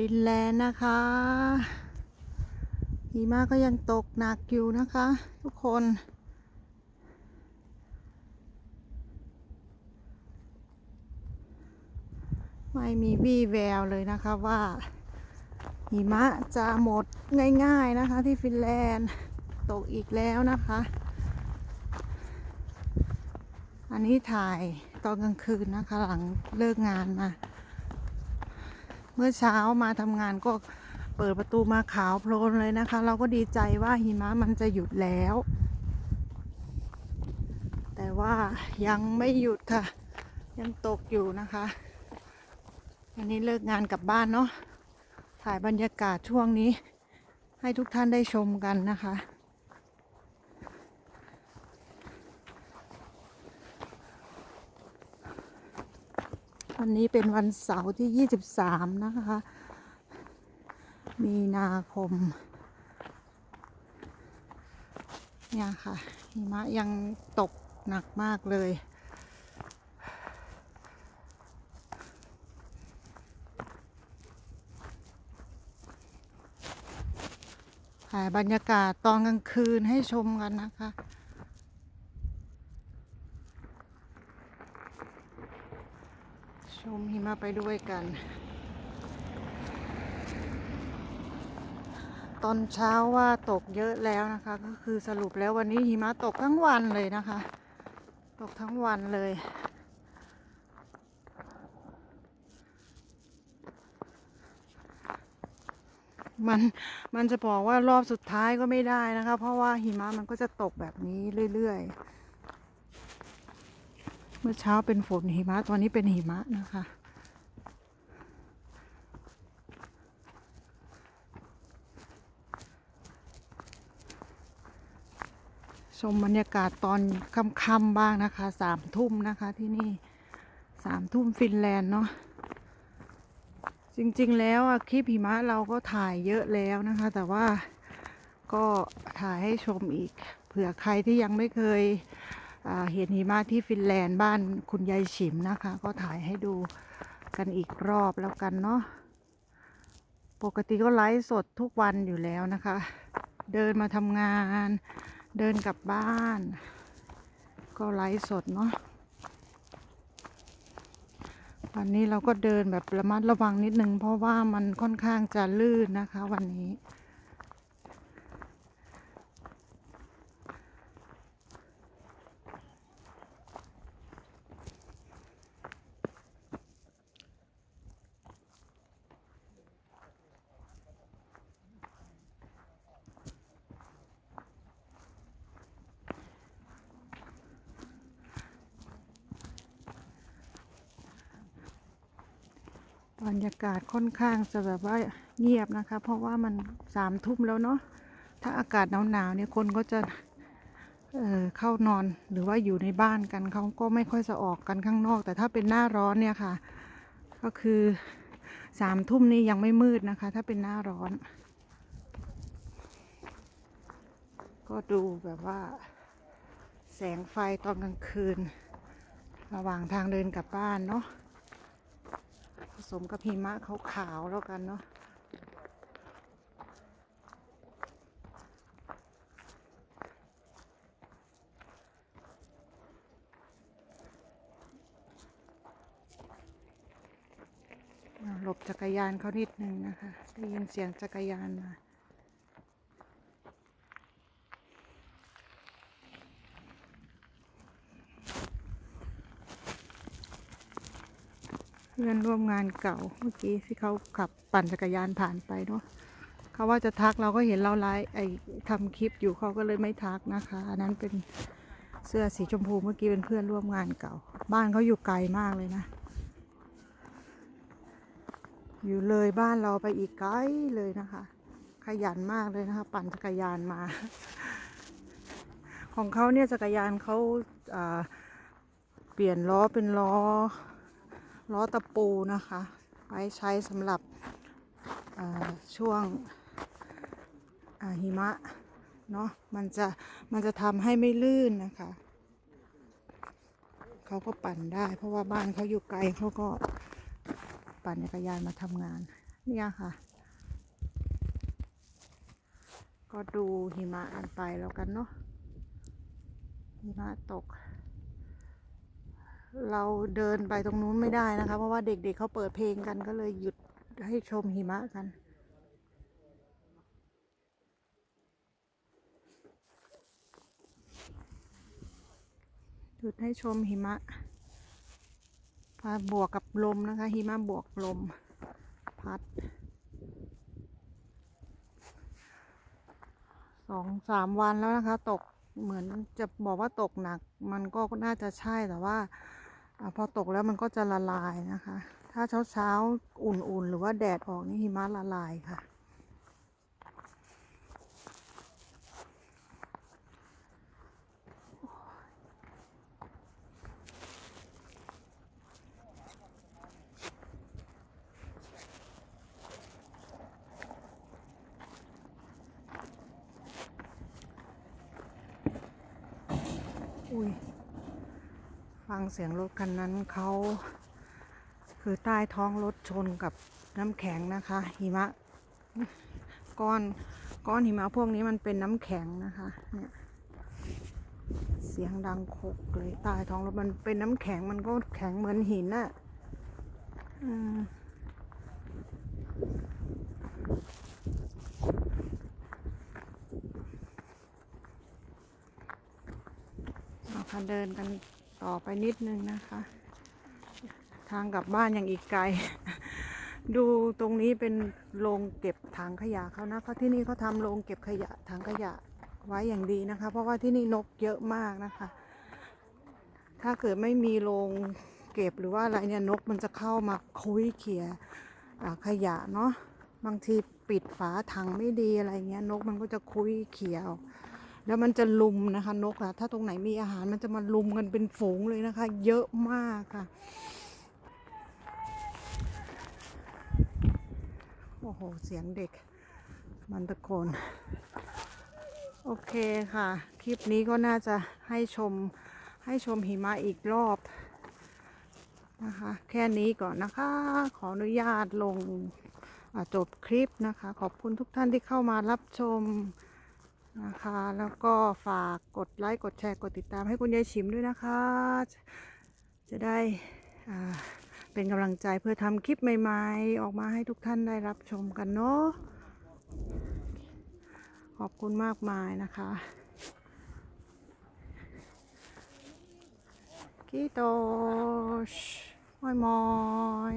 ฟินแลนด์นะคะหิมะก็ยังตกหนักอยู่นะคะ ทุกคน ไม่มีวี่แววเลยนะคะว่าหิมะจะหมดง่ายๆนะคะที่ฟินแลนด์ตกอีกแล้วนะคะ อันนี้ถ่ายตอนกลางคืนนะคะหลังเลิกงานมา เมื่อเช้ามาทำงานก็เปิดประตูมาขาวโพลนเลยนะคะ เราก็ดีใจว่าหิมะมันจะหยุดแล้ว แต่ว่ายังไม่หยุดค่ะ ยังตกอยู่นะคะวันนี้เลิกงานกลับบ้านเนาะถ่ายบรรยากาศช่วงนี้ ให้ทุกท่านได้ชมกันนะคะ วันนี้เป็นวันเสาร์ที่ 23 นะคะ มีนาคม เนี่ยค่ะหิมะยังตกหนักมากเลย ถ่ายบรรยากาศตอนกลางคืนให้ชมกันนะคะ ช มหิมะไปด้วยกัน ตอนเช้าว่าตกเยอะแล้วนะคะ ก็คือสรุปแล้ววันนี้หิมะตกทั้งวันเลยนะคะ ตกทั้งวันเลยมันมันจะบอกว่ารอบสุดท้ายก็ไม่ได้นะคะ เพราะว่าหิมะมันก็จะตกแบบนี้เรื่อยๆ เมื่อเช้าเป็นฝนหิมะตอนนี้เป็นหิมะนะคะ ชมบรรยากาศตอนค่ำๆบ้างนะคะสามทุ่มนะคะที่นี่สามทุ่มฟินแลนด์เนาะจริงๆแล้วอะคลิปหิมะเราก็ถ่ายเยอะแล้วนะคะ แต่ว่าก็ถ่ายให้ชมอีก เผื่อใครที่ยังไม่เคยเห็นหิมะที่ฟินแลนด์บ้านคุณยายฉิมนะคะ ก็ถ่ายให้ดูกันอีกรอบแล้วกันเนาะปกติก็ไลฟ์สดทุกวันอยู่แล้วนะคะ เดินมาทำงาน เดินกลับบ้าน ก็ไลฟ์สดเนาะวันนี้เราก็เดินแบบระมัดระวังนิดนึง เพราะว่ามันค่อนข้างจะลื่นนะคะวันนี้ บรรยากาศค่อนข้างจะแบบว่าเงียบนะคะ เพราะว่ามันสามทุ่มแล้วเนาะถ้าอากาศหนาวๆเนี่ยคนก็จะเเข้านอนหรือว่าอยู่ในบ้านกันเขาก็ไม่ค่อยจะออกกันข้างนอก แต่ถ้าเป็นหน้าร้อนเนี่ยค่ะ ก็คือสามทุ่มนี่ยังไม่มืดนะคะ ถ้าเป็นหน้าร้อน ก็ดูแบบว่า แสงไฟตอนกลางคืน ระหว่างทางเดินกลับบ้านเนาะ ผสมกับหิมะขาวๆแล้วกันเนาะหลบจักรยานเขานิดนึงนะคะ ได้ยินเสียงจักรยานมา พื่อนร่วมงานเก่าเมื่อกี้ที่เขาขับปั่นจักรยานผ่านไปเนาะเขาว่าจะทักเราก็เห็นเราไลฟ์ไอ้ทำคลิปอยู่เขาก็เลยไม่ทักนะคะ อันนั้นเป็นเสื้อสีชมพูเมื่อกี้เป็นเพื่อนร่วมงานเก่า บ้านเขาอยู่ไกลมากเลยนะ อยู่เลยบ้านเราไปอีกไกลเลยนะคะ ขยันมากเลยนะคะ ปั่นจักรยานมา ของเขาเนี่ยจักรยานเขาอ่าเปลี่ยนล้อเป็นล้อ ล้อตะปูนะคะ ไว้ใช้สำหรับช่วงหิมะเนาะมันจะมันจะทำให้ไม่ลื่นนะคะ เขาก็ปั่นได้ เพราะว่าบ้านเขาอยู่ไกลเขาก็ปั่นจักรยานมาทำงาน เนี่ยค่ะ ก็ดูหิมะกันไปแล้วกันเนาะหิมะตก เราเดินไปตรงนู้นไม่ได้นะคะ เพราะว่าเด็กๆเขาเปิดเพลงกันก็เลยหยุดให้ชมหิมะกันหยุดให้ชมหิมะพาบวกกับลมนะคะ หิมะบวกลม พัดสองสามวันแล้วนะคะ ตกเหมือนจะบอกว่าตกหนัก มันก็น่าจะใช่แต่ว่า อพอตกแล้วมันก็จะละลายนะคะ ถ้าเช้าเช้าๆอุ่นๆ หรือว่าแดดออกนี่หิมะละลายค่ะ อุ้ย ฟังเสียงรถคันนั้นเขาคือใต้ท้องรถชนกับน้ำแข็งนะคะ หิมะก้อนก้อนหิมะพวกนี้มันเป็นน้ำแข็งนะคะเนี่ยเสียงดังโคกเลยใต้ท้องรถมันเป็นน้ำแข็งมันก็แข็งเหมือนหินน่ะเอาเดินกัน ต่อไปนิดนึงนะคะ ทางกลับบ้านยังอีกไกล ดูตรงนี้เป็นโรงเก็บถังขยะเขานะเขาที่นี่เขาทำโรงเก็บขยะถังขยะไว้อย่างดีนะคะ เพราะว่าที่นี่นกเยอะมากนะคะ ถ้าเกิดไม่มีโรงเก็บหรือว่าอะไรเนี่ยนกมันจะเข้ามาคุยเขี่ยขยะเนาะบางทีปิดฝาถังไม่ดีอะไรเงี้ยนกมันก็จะคุยเขี่ยเอา แล้วมันจะลุมนะคะนกอะถ้าตรงไหนมีอาหารมันจะมาลุมกันเป็นฝูงเลยนะคะ เยอะมากค่ะ โอ้โห เสียงเด็ก มันตะโกน โอเคค่ะ คลิปนี้ก็น่าจะให้ชมให้ชมหิมะอีกรอบนะคะ แค่นี้ก่อนนะคะ ขออนุญาตลงจบคลิปนะคะ ขอบคุณทุกท่านที่เข้ามารับชม นะคะ แล้วก็ฝากกดไลค์ กดแชร์ กดติดตามให้คุณยายชิมด้วยนะคะ จะได้เป็นกำลังใจเพื่อทำคลิปใหม่ๆ ออกมาให้ทุกท่านได้รับชมกันเนาะ ขอบคุณมากมายนะคะกีโตชมอยมอย